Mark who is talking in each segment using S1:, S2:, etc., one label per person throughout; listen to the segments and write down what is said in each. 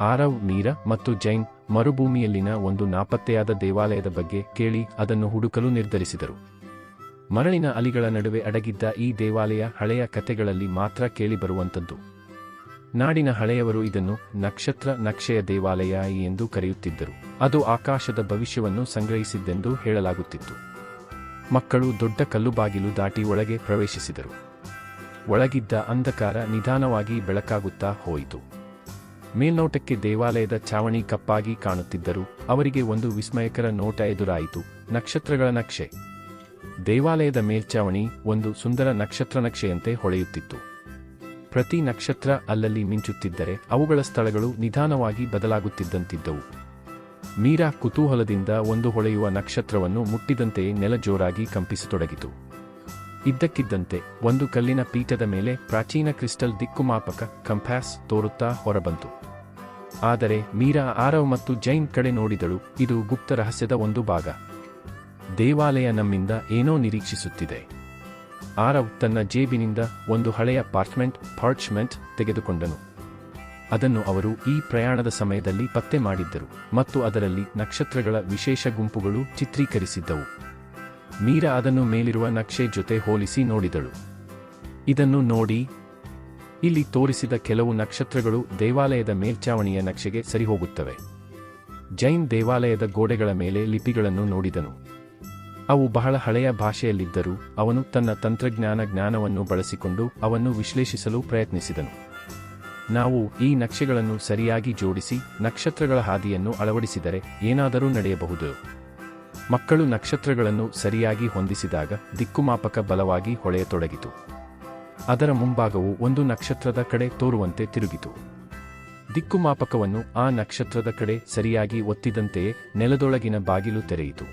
S1: ಆರವ್, ಮೀರಾ ಮತ್ತು ಜೈನ್ ಮರುಭೂಮಿಯಲ್ಲಿನ ಒಂದು ನಾಪತ್ತೆಯಾದ ದೇವಾಲಯದ ಬಗ್ಗೆ ಕೇಳಿ ಅದನ್ನು ಹುಡುಕಲು ನಿರ್ಧರಿಸಿದರು. ಮರಳಿನ ಅಲಿಗಳ ನಡುವೆ ಅಡಗಿದ್ದ ಈ ದೇವಾಲಯ ಹಳೆಯ ಕಥೆಗಳಲ್ಲಿ ಮಾತ್ರ ಕೇಳಿಬರುವಂಥದ್ದು. ನಾಡಿನ ಹಳೆಯವರು ಇದನ್ನು ನಕ್ಷತ್ರ ನಕ್ಷೆಯ ದೇವಾಲಯ ಎಂದು ಕರೆಯುತ್ತಿದ್ದರು. ಅದು ಆಕಾಶದ ಭವಿಷ್ಯವನ್ನು ಸಂಗ್ರಹಿಸಿದ್ದೆಂದು ಹೇಳಲಾಗುತ್ತಿತ್ತು. ಮಕ್ಕಳು ದೊಡ್ಡ ಕಲ್ಲುಬಾಗಿಲು ದಾಟಿ ಒಳಗೆ ಪ್ರವೇಶಿಸಿದರು. ಒಳಗಿದ್ದ ಅಂಧಕಾರ ನಿಧಾನವಾಗಿ ಬೆಳಕಾಗುತ್ತಾ ಹೋಯಿತು. ಮೇಲ್ನೋಟಕ್ಕೆ ದೇವಾಲಯದ ಚಾವಣಿ ಕಪ್ಪಾಗಿ ಕಾಣುತ್ತಿದ್ದರು. ಅವರಿಗೆ ಒಂದು ವಿಸ್ಮಯಕರ ನೋಟ ಎದುರಾಯಿತು. ನಕ್ಷತ್ರಗಳ ನಕ್ಷೆ. ದೇವಾಲಯದ ಮೇಲ್ಛಾವಣಿ ಒಂದು ಸುಂದರ ನಕ್ಷತ್ರ ನಕ್ಷೆಯಂತೆ ಹೊಳೆಯುತ್ತಿತ್ತು. ಪ್ರತಿ ನಕ್ಷತ್ರ ಅಲ್ಲಲ್ಲಿ ಮಿಂಚುತ್ತಿದ್ದರೆ ಅವುಗಳ ಸ್ಥಳಗಳು ನಿಧಾನವಾಗಿ ಬದಲಾಗುತ್ತಿದ್ದಂತಿದ್ದವು. ಮೀರಾ ಕುತೂಹಲದಿಂದ ಒಂದು ಹೊಳೆಯುವ ನಕ್ಷತ್ರವನ್ನು ಮುಟ್ಟಿದಂತೆಯೇ ನೆಲ ಜೋರಾಗಿ ಕಂಪಿಸತೊಡಗಿತು. ಇದ್ದಕ್ಕಿದ್ದಂತೆ ಒಂದು ಕಲ್ಲಿನ ಪೀಠದ ಮೇಲೆ ಪ್ರಾಚೀನ ಕ್ರಿಸ್ಟಲ್ ದಿಕ್ಕುಮಾಪಕ ಕಂಪ್ಯಾಸ್ ತೋರುತ್ತಾ ಹೊರಬಂತು. ಆದರೆ ಮೀರಾ ಆರವ್ ಮತ್ತು ಜೈನ್ ಕಡೆ ನೋಡಿದಳು, ಇದು ಗುಪ್ತ ರಹಸ್ಯದ ಒಂದು ಭಾಗ. ದೇವಾಲಯ ನಮ್ಮಿಂದ ಏನೋ ನಿರೀಕ್ಷಿಸುತ್ತಿದೆ. ಆರವ್ ತನ್ನ ಜೇಬಿನಿಂದ ಒಂದು ಹಳೆಯ ಪಾರ್ಚ್ಮೆಂಟ್ ಪಾರ್ಚ್ಮೆಂಟ್ ತೆಗೆದುಕೊಂಡನು. ಅದನ್ನು ಅವರು ಈ ಪ್ರಯಾಣದ ಸಮಯದಲ್ಲಿ ಪತ್ತೆ ಮಾಡಿದ್ದರು ಮತ್ತು ಅದರಲ್ಲಿ ನಕ್ಷತ್ರಗಳ ವಿಶೇಷ ಗುಂಪುಗಳು ಚಿತ್ರೀಕರಿಸಿದ್ದವು. ಮೀರಾ ಅದನ್ನು ಮೇಲಿರುವ ನಕ್ಷೆ ಜೊತೆ ಹೋಲಿಸಿ ನೋಡಿದಳು. ಇದನ್ನು ನೋಡಿ, ಇಲ್ಲಿ ತೋರಿಸಿದ ಕೆಲವು ನಕ್ಷತ್ರಗಳು ದೇವಾಲಯದ ಮೇಲ್ಚಾವಣಿಯ ನಕ್ಷೆಗೆ ಸರಿಹೋಗುತ್ತವೆ. ಜೈನ್ ದೇವಾಲಯದ ಗೋಡೆಗಳ ಮೇಲೆ ಲಿಪಿಗಳನ್ನು ನೋಡಿದನು. ಅವು ಬಹಳ ಹಳೆಯ ಭಾಷೆಯಲ್ಲಿದ್ದರೂ ಅವನು ತನ್ನ ತಂತ್ರಜ್ಞಾನ ಜ್ಞಾನವನ್ನು ಬಳಸಿಕೊಂಡು ಅವನ್ನು ವಿಶ್ಲೇಷಿಸಲು ಪ್ರಯತ್ನಿಸಿದನು. ನಾವು ಈ ನಕ್ಷೆಗಳನ್ನು ಸರಿಯಾಗಿ ಜೋಡಿಸಿ ನಕ್ಷತ್ರಗಳ ಹಾದಿಯನ್ನು ಅಳವಡಿಸಿದರೆ ಏನಾದರೂ ನಡೆಯಬಹುದು. ಮಕ್ಕಳು ನಕ್ಷತ್ರಗಳನ್ನು ಸರಿಯಾಗಿ ಹೊಂದಿಸಿದಾಗ ದಿಕ್ಕುಮಾಪಕ ಬಲವಾಗಿ ಹೊಳೆಯತೊಡಗಿತು. ಅದರ ಮುಂಭಾಗವು ಒಂದು ನಕ್ಷತ್ರದ ಕಡೆ ತೋರುವಂತೆ ತಿರುಗಿತು. ದಿಕ್ಕುಮಾಪಕವನ್ನು ಆ ನಕ್ಷತ್ರದ ಕಡೆ ಸರಿಯಾಗಿ ಒತ್ತಿದಂತೆಯೇ ನೆಲದೊಳಗಿನ ಬಾಗಿಲು ತೆರೆಯಿತು.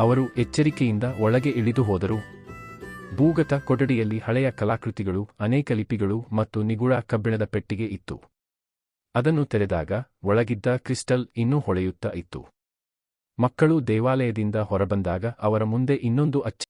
S1: ಅವರು ಎಚ್ಚರಿಕೆಯಿಂದ ಒಳಗೆ ಇಳಿದು ಹೋದರು. ಭೂಗತ ಕೊಠಡಿಯಲ್ಲಿ ಹಳೆಯ ಕಲಾಕೃತಿಗಳು, ಅನೇಕ ಲಿಪಿಗಳು ಮತ್ತು ನಿಗುಳ ಕಬ್ಬಿಣದ ಪೆಟ್ಟಿಗೆ ಇತ್ತು. ಅದನ್ನು ತೆರೆದಾಗ ಒಳಗಿದ್ದ ಕ್ರಿಸ್ಟಲ್ ಇನ್ನೂ ಹೊಳೆಯುತ್ತಾ ಇತ್ತು. ಮಕ್ಕಳು ದೇವಾಲಯದಿಂದ ಹೊರಬಂದಾಗ ಅವರ ಮುಂದೆ ಇನ್ನೊಂದು ಅಚ್ಚ